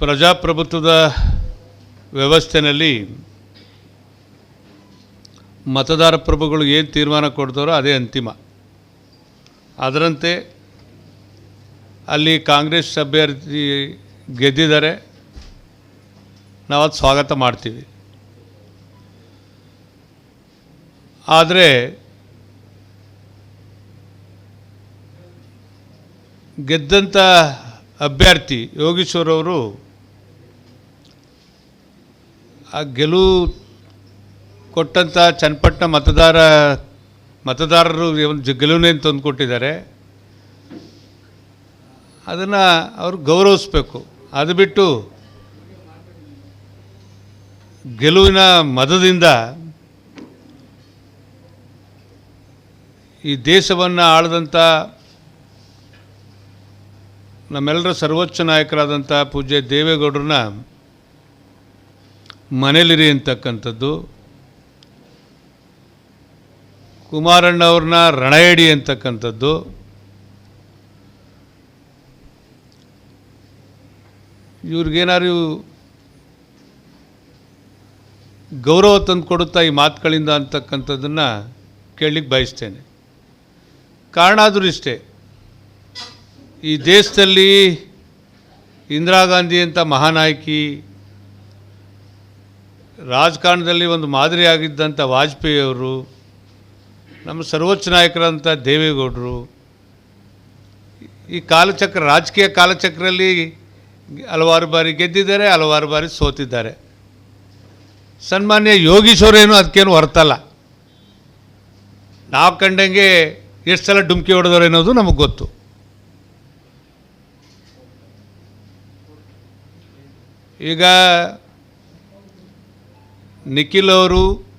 ಪ್ರಜಾಪ್ರಭುತ್ವದ ವ್ಯವಸ್ಥೆಯಲ್ಲಿ ಮತದಾರ ಪ್ರಭುಗಳು ಏನು ತೀರ್ಮಾನ ಕೊಡ್ತಾರೋ ಅದೇ ಅಂತಿಮ. ಅದರಂತೆ ಅಲ್ಲಿ ಕಾಂಗ್ರೆಸ್ ಅಭ್ಯರ್ಥಿ ಗೆದ್ದಿದ್ದಾರೆ. ನಾವು ಅದು ಸ್ವಾಗತ ಮಾಡ್ತೀವಿ. ಆದರೆ ಗೆದ್ದಂಥ ಅಭ್ಯರ್ಥಿ ಯೋಗೀಶ್ವರ್ ಅವರು ಆ ಗೆಲುವು ಕೊಟ್ಟಂಥ ಚನ್ನಪಟ್ಟಣ ಮತದಾರ, ಮತದಾರರು ಒಂದು ಗೆಲುವನ್ನೇ ತಂದು ಕೊಟ್ಟಿದ್ದಾರೆ. ಅದನ್ನು ಅವರು ಗೌರವಿಸ್ಬೇಕು. ಅದು ಬಿಟ್ಟು ಗೆಲುವಿನ ಮತದಿಂದ ಈ ದೇಶವನ್ನು ಆಳದಂಥ ನಮ್ಮೆಲ್ಲರ ಸರ್ವೋಚ್ಚ ನಾಯಕರಾದಂಥ ಪೂಜ್ಯ ದೇವೇಗೌಡರನ್ನ ಮನೇಲಿರಿ ಅಂತಕ್ಕಂಥದ್ದು. ಕುಮಾರಣ್ಣ ಅವ್ರನ್ನ ರಣಯಡಿ ಅಂತಕ್ಕಂಥದ್ದು. ಇವ್ರಿಗೇನಾದ್ರು ಗೌರವ ತಂದು ಕೊಡುತ್ತಾ ಈ ಮಾತುಗಳಿಂದ ಅಂತಕ್ಕಂಥದ್ದನ್ನು ಕೇಳಲಿಕ್ಕೆ ಬಯಸ್ತೇನೆ. ಕಾರಣ ಆದರೂ ಇಷ್ಟೇ. ಈ ದೇಶದಲ್ಲಿ ಇಂದಿರಾ ಗಾಂಧಿ ಅಂತ ಮಹಾನಾಯಕಿ ರಾಜಕಾರಣದಲ್ಲಿ ಒಂದು ಮಾದರಿಯಾಗಿದ್ದಂಥ ವಾಜಪೇಯಿ ಅವರು ನಮ್ಮ ಸರ್ವೋಚ್ಚ ನಾಯಕರಂಥ ದೇವೇಗೌಡರು, ಈ ಕಾಲಚಕ್ರ, ರಾಜಕೀಯ ಕಾಲಚಕ್ರಲ್ಲಿ ಹಲವಾರು ಬಾರಿ ಗೆದ್ದಿದ್ದಾರೆ, ಹಲವಾರು ಬಾರಿ ಸೋತಿದ್ದಾರೆ. ಸನ್ಮಾನ್ಯ ಯೋಗೀಶ್ವರೇನು ಅದಕ್ಕೇನು ಹೊರ್ತಲ್ಲ. ನಾವು ಕಂಡಂಗೆ ಎಷ್ಟು ಸಲ ಡುಮ್ಕಿ ಹೊಡೆದವ್ರು ಅನ್ನೋದು ನಮಗೆ ಗೊತ್ತು. ಈಗ ನಿಖಿಲ್ ಅವರು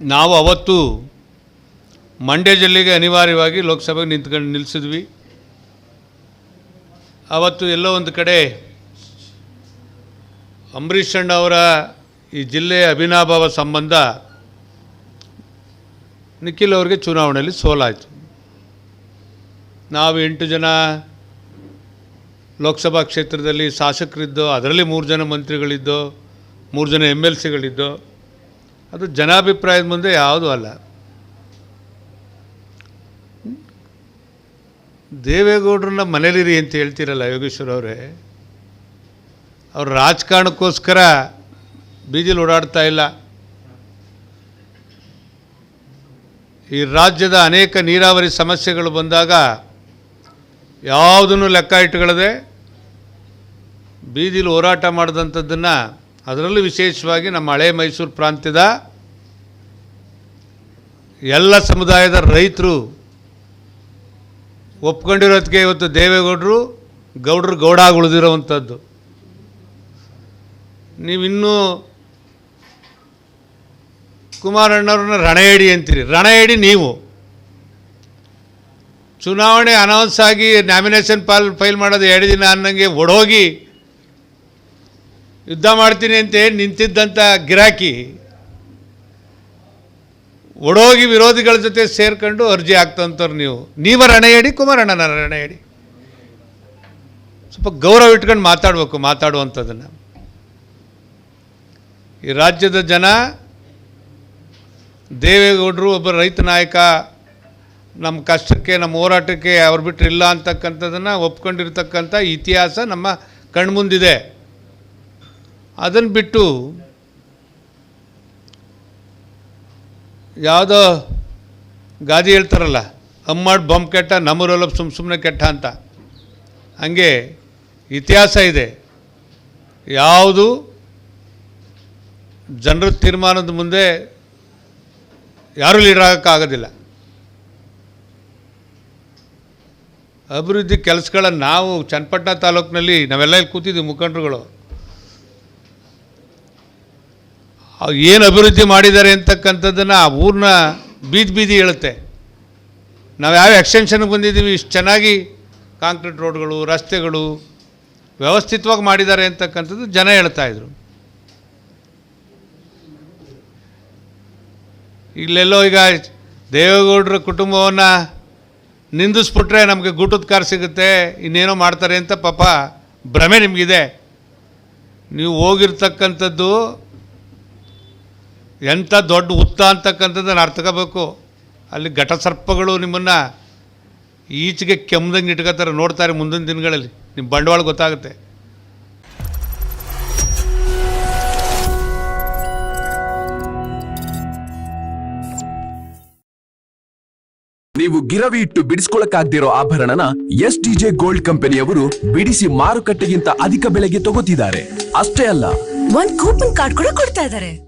ನಾವು ಅವತ್ತು ಮಂಡ್ಯ ಜಿಲ್ಲೆಗೆ ಅನಿವಾರ್ಯವಾಗಿ ಲೋಕಸಭೆಗೆ ನಿಂತ್ಕೊಂಡು ನಿಲ್ಲಿಸಿದ್ವಿ. ಅವತ್ತು ಎಲ್ಲೋ ಒಂದು ಕಡೆ ಅಂಬರೀಷ್ ಅಣ್ಣ ಅವರ ಈ ಜಿಲ್ಲೆಯ ಅಭಿನಾಭಾವ ಸಂಬಂಧ ನಿಖಿಲ್ ಅವರಿಗೆ ಚುನಾವಣೆಯಲ್ಲಿ ಸೋಲಾಯಿತು. ನಾವು ಎಂಟು ಜನ ಲೋಕಸಭಾ ಕ್ಷೇತ್ರದಲ್ಲಿ ಶಾಸಕರಿದ್ದೋ, ಅದರಲ್ಲಿ ಮೂರು ಜನ ಮಂತ್ರಿಗಳಿದ್ದೋ ಮೂರು ಜನ ಎಂ ಎಲ್ ಸಿಗಳಿದ್ದು, ಅದು ಜನಾಭಿಪ್ರಾಯದ ಮುಂದೆ ಯಾವುದೂ ಅಲ್ಲ. ದೇವೇಗೌಡರನ್ನ ಮನೇಲಿರಿ ಅಂತ ಹೇಳ್ತೀರಲ್ಲ ಯೋಗೇಶ್ವರ ಅವರೇ, ಅವ್ರ ರಾಜಕಾರಣಕ್ಕೋಸ್ಕರ ಬೀದಿಲಿ ಓಡಾಡ್ತಾ ಇಲ್ಲ. ಈ ರಾಜ್ಯದ ಅನೇಕ ನೀರಾವರಿ ಸಮಸ್ಯೆಗಳು ಬಂದಾಗ ಯಾವುದನ್ನು ಲೆಕ್ಕ ಇಟ್ಕೊಳ್ಳದೆ ಬೀದಿಲಿ ಹೋರಾಟ ಮಾಡಿದಂಥದ್ದನ್ನು ಅದರಲ್ಲೂ ವಿಶೇಷವಾಗಿ ನಮ್ಮ ಹಳೆ ಮೈಸೂರು ಪ್ರಾಂತ್ಯದ ಎಲ್ಲ ಸಮುದಾಯದ ರೈತರು ಒಪ್ಕೊಂಡಿರೋದಕ್ಕೆ ಇವತ್ತು ದೇವೇಗೌಡರು ಗೌಡರು ಗೌಡ ಉಳಿದಿರೋವಂಥದ್ದು. ನೀವಿನ್ನೂ ಕುಮಾರಣ್ಣವ್ರನ್ನ ರಣಯಡಿ ಅಂತೀರಿ. ರಣಯಡಿ ನೀವು. ಚುನಾವಣೆ ಅನೌನ್ಸ್ ಆಗಿ ನಾಮಿನೇಷನ್ ಪಾಲ್ ಫೈಲ್ ಮಾಡೋದು ಎರಡು ದಿನ ಅನ್ನಂಗೆ ಒಡೋಗಿ ಯುದ್ಧ ಮಾಡ್ತೀನಿ ಅಂತ ಹೇಳಿ ನಿಂತಿದ್ದಂಥ ಗಿರಾಕಿ ಒಡೋಗಿ ವಿರೋಧಿಗಳ ಜೊತೆ ಸೇರ್ಕೊಂಡು ಅರ್ಜಿ ಹಾಕ್ತಂಥವ್ರು ನೀವು. ನೀವ ರಣಯಡಿ, ಕುಮಾರಣ್ಣನ ರಣಯಡಿ. ಸ್ವಲ್ಪ ಗೌರವ ಇಟ್ಕೊಂಡು ಮಾತಾಡಬೇಕು, ಮಾತಾಡುವಂಥದ್ದನ್ನು. ಈ ರಾಜ್ಯದ ಜನ ದೇವೇಗೌಡರು ಒಬ್ಬ ರೈತ ನಾಯಕ ನಮ್ಮ ಕಷ್ಟಕ್ಕೆ ನಮ್ಮ ಹೋರಾಟಕ್ಕೆ ಅವ್ರು ಬಿಟ್ಟರೆ ಇಲ್ಲ ಅಂತಕ್ಕಂಥದ್ದನ್ನು ಒಪ್ಕೊಂಡಿರ್ತಕ್ಕಂಥ ಇತಿಹಾಸ ನಮ್ಮ ಕಣ್ಮುಂದಿದೆ. ಅದನ್ನು ಬಿಟ್ಟು ಯಾವುದೋ ಗಾದಿ ಹೇಳ್ತಾರಲ್ಲ ಅಮ್ಮಾಡ್ ಬೊಂಬ್ ಕೆಟ್ಟ, ನಮ್ಮೂರಲ್ಲ ಸುಮ್ಮ ಸುಮ್ಮನೆ ಕೆಟ್ಟ ಅಂತ. ಹಂಗೆ ಇತಿಹಾಸ ಇದೆ. ಯಾವುದು ಜನರ ತೀರ್ಮಾನದ ಮುಂದೆ ಯಾರೂ ಲೀಡರ್ ಆಗೋಕ್ಕಾಗೋದಿಲ್ಲ. ಅಭಿವೃದ್ಧಿ ಕೆಲಸಗಳನ್ನು ನಾವು ಚನ್ನಪಟ್ಟಣ ತಾಲೂಕಿನಲ್ಲಿ ನಾವೆಲ್ಲ ಇಲ್ಲಿ ಕೂತಿದ್ದೀವಿ ಮುಖಂಡರುಗಳು. ಏನು ಅಭಿವೃದ್ಧಿ ಮಾಡಿದ್ದಾರೆ ಅಂತಕ್ಕಂಥದ್ದನ್ನು ಆ ಊರನ್ನ ಬೀದಿ ಬೀದಿ ಹೇಳುತ್ತೆ. ನಾವು ಯಾವ ಎಕ್ಸ್ಟೆನ್ಷನ್ಗೆ ಬಂದಿದ್ದೀವಿ, ಇಷ್ಟು ಚೆನ್ನಾಗಿ ಕಾಂಕ್ರೀಟ್ ರೋಡ್ಗಳು ರಸ್ತೆಗಳು ವ್ಯವಸ್ಥಿತವಾಗಿ ಮಾಡಿದ್ದಾರೆ ಅಂತಕ್ಕಂಥದ್ದು ಜನ ಹೇಳ್ತಾ ಇದ್ರು. ಇಲ್ಲೆಲ್ಲೋ ಈಗ ದೇವೇಗೌಡರ ಕುಟುಂಬವನ್ನು ನಿಂದಿಸ್ಬಿಟ್ರೆ ನಮಗೆ ಗೂಟದ ಕಾರ್ ಸಿಗುತ್ತೆ, ಇನ್ನೇನೋ ಮಾಡ್ತಾರೆ ಅಂತ ಪಾಪ ಭ್ರಮೆ ನಿಮಗಿದೆ. ನೀವು ಹೋಗಿರ್ತಕ್ಕಂಥದ್ದು ಎಂಥ ದೊಡ್ಡ ಹುತ್ತ ಅಂತಕ್ಕಂಥದ್ದನ್ನು ಅರ್ಥಕೋಬೇಕು. ಅಲ್ಲಿ ಘಟಸರ್ಪಗಳು ನಿಮ್ಮನ್ನು ಈಚೆಗೆ ಕೆಮ್ಮದಂಗೆ ಇಟ್ಕೋತಾರೆ ನೋಡ್ತಾರೆ ಮುಂದಿನ ದಿನಗಳಲ್ಲಿ. ನಿಮ್ಮ ಬಂಡವಾಳ ಗೊತ್ತಾಗುತ್ತೆ. ನೀವು ಗಿರವಿ ಇಟ್ಟು ಬಿಡಿಸ್ಕೊಳಕ್ಕಾಗ್ದಿರೋ ಆಭರಣನ ಎಸ್ ಟಿಜೆ ಗೋಲ್ಡ್ ಕಂಪನಿಯವರು ಬಿಡಿಸಿ ಮಾರುಕಟ್ಟೆಗಿಂತ ಅಧಿಕ ಬೆಲೆಗೆ ತಗೋತಿದ್ದಾರೆ. ಅಷ್ಟೇ ಅಲ್ಲ. ಒಂದ್ ಕೂಪನ್ ಕಾರ್ಡ್ ಕೂಡ ಕೊಡ್ತಾ ಇದಾರೆ